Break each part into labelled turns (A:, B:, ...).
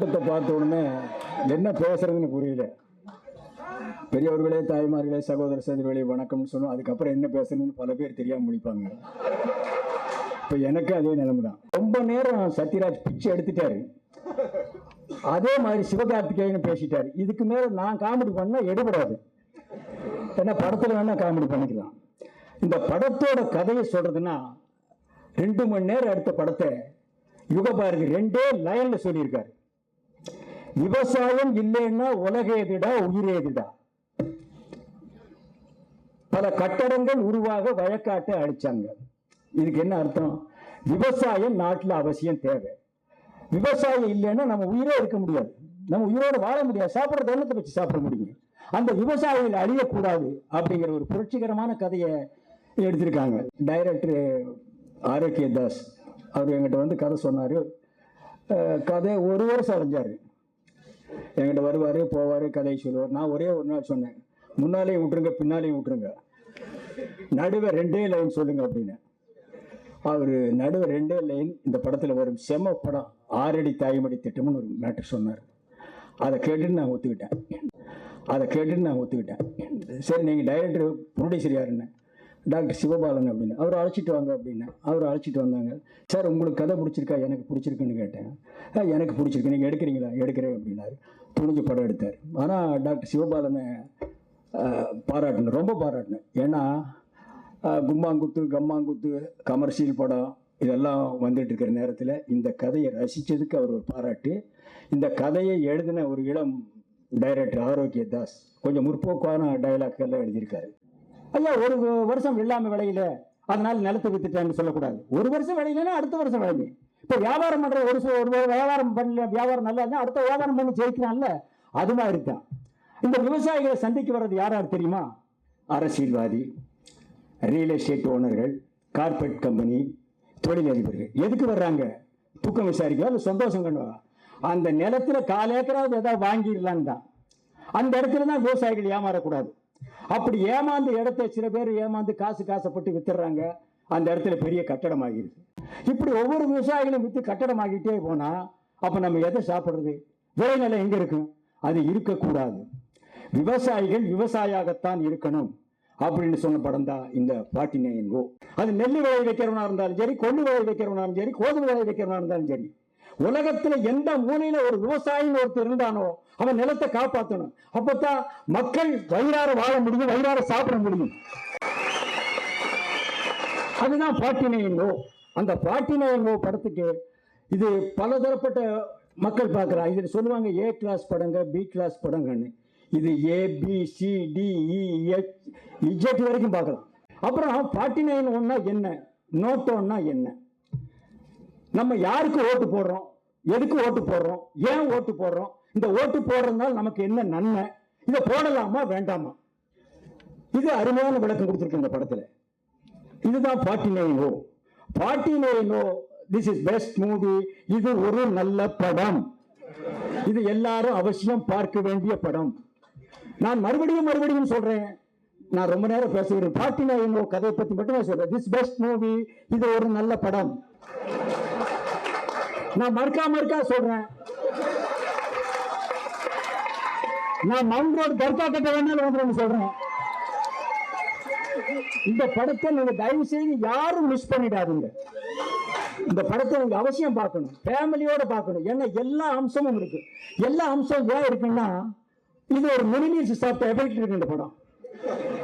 A: கூட்டத்தை பார்த்த உடனே என்ன பேசுறதுன்னு புரியல. பெரியவர்களே தாய்மார்களே சகோதர சகோதரிகளே வணக்கம்னு சொன்னோம். அதுக்கப்புறம் என்ன பேசணும்னு பல பேர் தெரியாம முடிப்பாங்க இப்போ எனக்கு அதே நிலைமை தான் ரொம்ப நேரம் சத்யராஜ் பிச்சை எடுத்துட்டாரு. அதே மாதிரி சிவகார்த்திகேயன் பேசிட்டாரு. இதுக்கு மேல நான் காமெடி பண்ணா எடுபடாது. ஏன்னா படத்துல வேணா காமெடி பண்ணிக்கலாம். இந்த படத்தோட கதையை சொல்றதுன்னா ரெண்டு மணி நேரம் எடுத்த படத்தை யுகபாரதி ரெண்டே லைன்ல சொல்லியிருக்காரு. விவசாயம் இல்லைன்னா உலகேதிடா உயிரேதுடா. பல கட்டடங்கள் உருவாக வழக்காட்டை அடிச்சாங்க. இதுக்கு என்ன அர்த்தம்? விவசாயம் நாட்டுல அவசியம் தேவை. விவசாயம் இல்லைன்னா நம்ம உயிரே இருக்க முடியாது. நம்ம உயிரோட வாழ முடியாது. சாப்பிட்ற தருணத்தை வச்சு சாப்பிட முடியும். அந்த விவசாயிகள் அழியக்கூடாது அப்படிங்கிற ஒரு புரட்சிகரமான கதையை எடுத்திருக்காங்க. டைரக்டர் ஆரோக்கிய தாஸ். அவர் என்கிட்ட வந்து கதை சொன்னார். கதை ஒரு வருஷம் அடைஞ்சார். என்கிட்ட வருவார் போவார் கதை சொல்லுவார். நான் ஒரே ஒரு நாள் சொன்னேன் முன்னாலேயும் விட்டுருங்க பின்னாலேயும் விட்டுருங்க. நடுவே ரெண்டே லைன் சொல்லுங்க அப்படின்னு. அவர் நடுவே ரெண்டே லைன் இந்த படத்தில் வரும். செம படம். ஆறடி தாய்மடி திட்டம்னு ஒரு மேட்டர் சொன்னார். அதை கேட்டுட்டு நான் ஒத்துக்கிட்டேன். அதை கேட்டுட்டு நான் ஒத்துக்கிட்டேன். சரி நீங்கள் டைரக்டர் ப்ரொடியூசர் யாருன்னு? டாக்டர் சிவபாலன் அப்படின்னு. அவர் அழைச்சிட்டு வாங்க அப்படின்னு. அவர் அழைச்சிட்டு வந்தாங்க. சார் உங்களுக்கு கதை பிடிச்சிருக்கா? எனக்கு பிடிச்சிருக்குன்னு கேட்டேன். "ஆ, எனக்கு பிடிச்சிருக்கு. நீங்கள் எடுக்கிறீங்களா? எடுக்கிறேன் அப்படின்னாரு. துணிஞ்சு படம் எடுத்தார். ஆனால் டாக்டர் சிவபாலனை பாராட்டினேன் பாராட்டணும். ரொம்ப பாராட்டணும். ஏன்னா கும்மாங்குத்து கம்மாங்குத்து கமர்ஷியல் படம் இதெல்லாம் வந்துட்டு இருக்கிற நேரத்தில் இந்த கதையை ரசித்ததுக்கு அவர் ஒரு பாராட்டு. இந்த கதையை எழுதின ஒரு இளம் டைரக்டர் ஆரோக்கிய தாஸ் கொஞ்சம் முற்போக்கான டைலாக் எல்லாம் எழுதியிருக்காரு. ஐயா ஒரு வருஷம் வெள்ளாமை விளையில. அதனால நிலத்தை வித்துட்டேன்னு சொல்லக்கூடாது. ஒரு வருஷம் விளையிலன்னா அடுத்த வருஷம் விளையுங்க இப்போ வியாபாரம் பண்ற ஒரு சில- ஒரு வியாபாரம் பண்ணல வியாபாரம் நல்லா இருந்தா அடுத்த வியாபாரம் பண்ணி ஜெயிக்கிறான்ல. அது மாதிரி தான். இந்த விவசாயிகளை சந்திக்க வர்றது யார் யார் தெரியுமா? அரசியல்வாதி ரியல் எஸ்டேட் ஓனர்கள் கார்பரேட் கம்பெனி தொழிலதிபர்கள். எதுக்கு வர்றாங்க? தூக்கம் விசாரிக்க இல்லை சந்தோஷம் கண்டுவா அந்த நிலத்தில் கால் ஏக்கராவது ஏதாவது வாங்கிடலான்னு தான். அந்த இடத்துல தான் விவசாயிகள் ஏமாறக்கூடாது. அப்படி ஏமாந்த இடத்த சில பேர் ஏமாந்து காசு காசப்பட்டு வித்துடுறாங்க. அந்த இடத்துல பெரிய கட்டடம் ஆகிடுது இப்படி ஒவ்வொரு விவசாயிகளும் வித்து கட்டடம் ஆகிட்டே போனா அப்ப நம்ம எதை சாப்பிடுறது? விளைநிலை எங்க இருக்கும் அது இருக்கக்கூடாது. விவசாயிகள் விவசாயியாகத்தான் இருக்கணும் அப்படின்னு சொன்ன படம் தான் இந்த பாட்டிநேயன் ஓ அது நெல் விளைய வைக்கிறவனா இருந்தாலும் சரி கொள்ளு விளைய வைக்கிறவனா இருந்தாலும் சரி கோதுமை விளைய வைக்கிறவனா இருந்தாலும் சரி உலகத்துல எந்த மூலையில ஒரு விவசாயின்னு ஒருத்தர் இருந்தானோ அவன் நிலத்தை காப்பாற்றணும் அப்பதான் மக்கள் வயிறார வாழ முடியும் வயிறார சாப்பிட முடியும். அதுதான் பாட்டினையங்கோ அந்த பாட்டினையங்கோ படத்துக்கு இது பலதரப்பட்ட மக்கள் பார்க்குறாங்க இதில் சொல்லுவாங்க ஏ கிளாஸ் படங்க பி கிளாஸ் படங்கன்னு. இது A B C D Z வரைக்கும் பார்க்கலாம். அப்புறம் ஃபார்ட்டி நைன் ஒன்னா என்ன? நோட்டோன்னா என்ன? நம்ம யாருக்கு ஓட்டு போடுறோம்? எதுக்கு ஓட்டு போடுறோம்? ஏன் ஓட்டு போடுறோம்? இந்த ஓட்டு போடுறதுனால நமக்கு என்ன நன்மை? இதை போடலாமா வேண்டாமா? இது அருமையான விளக்கம் கொடுத்துருக்கு இந்த படத்துல. இதுதான் forty nine O forty nine O this is best movie இது ஒரு நல்ல படம். இது எல்லாரும் அவசியம் பார்க்க வேண்டிய படம். நான் மறுபடியும் மறுபடியும் சொல்றேன். நான் ரொம்ப நேரம் பேசுகிறேன். ஃபார்ட்டி நைன் ஓ கதையை பத்தி நான் சொல்றேன். திஸ் பெஸ்ட் மூவி இது ஒரு நல்ல படம். நான் மறுக்கா மறுக்கா சொல்றேன். நான் மவுண்ட் ரோடு தர்கா கட்ட வேணாலும் வந்துடும் சொல்றேன். இந்த படத்தை நீங்க தயவு செய்து யாரும் மிஸ் பண்ணிடாதீங்க. இந்த படத்தை நீங்க அவசியம் பார்க்கணும். ஃபேமிலியோட பார்க்கணும். ஏன்னா எல்லா அம்சமும் இருக்கு. எல்லா அம்சம் ஏன் இருக்குன்னா இது ஒரு மினிமீஸ் சாப்பிட்ட எஃபெக்ட் இருக்கு இந்த படம்.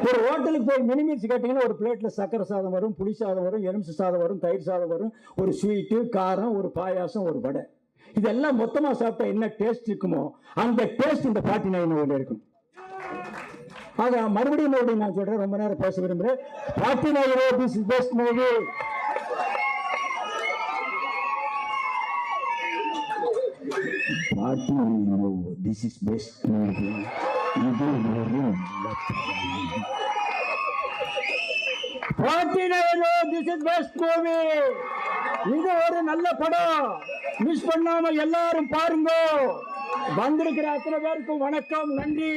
A: ஒரு ஹோட்டலுக்கு போய் மினிமீல்ஸ் கேட்டிங்கன்னா ஒரு பிளேட்டில் சக்கரை சாதம் வரும் புளி சாதம் வரும் எலுமிச்சை சாதம் வரும் தயிர் சாதம் வரும். ஒரு ஸ்வீட்டு காரம் ஒரு பாயாசம் ஒரு வடை. இதெல்லாம் மொத்தமாக சாப்பிட்டா என்ன டேஸ்ட் இருக்குமோ அந்த டேஸ்ட் இந்த பாட்டி நைன் இருக்கும். ஆக மறுபடியும் மறுபடியும் நான் சொல்றேன் ரொம்ப நேரம் பேச விரும்புறேன். Forty nine this is best movie forty nine this is best movie இது ஒரு பாட்டி திஸ் இஸ் பெஸ்ட் மூவி இது ஒரு நல்ல படம். மிஸ் பண்ணாம எல்லாரும் பாருங்க. வந்திருக்கிற அத்தனை பேருக்கும் வணக்கம் நன்றி.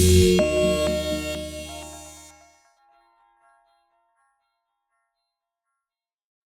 B: Thank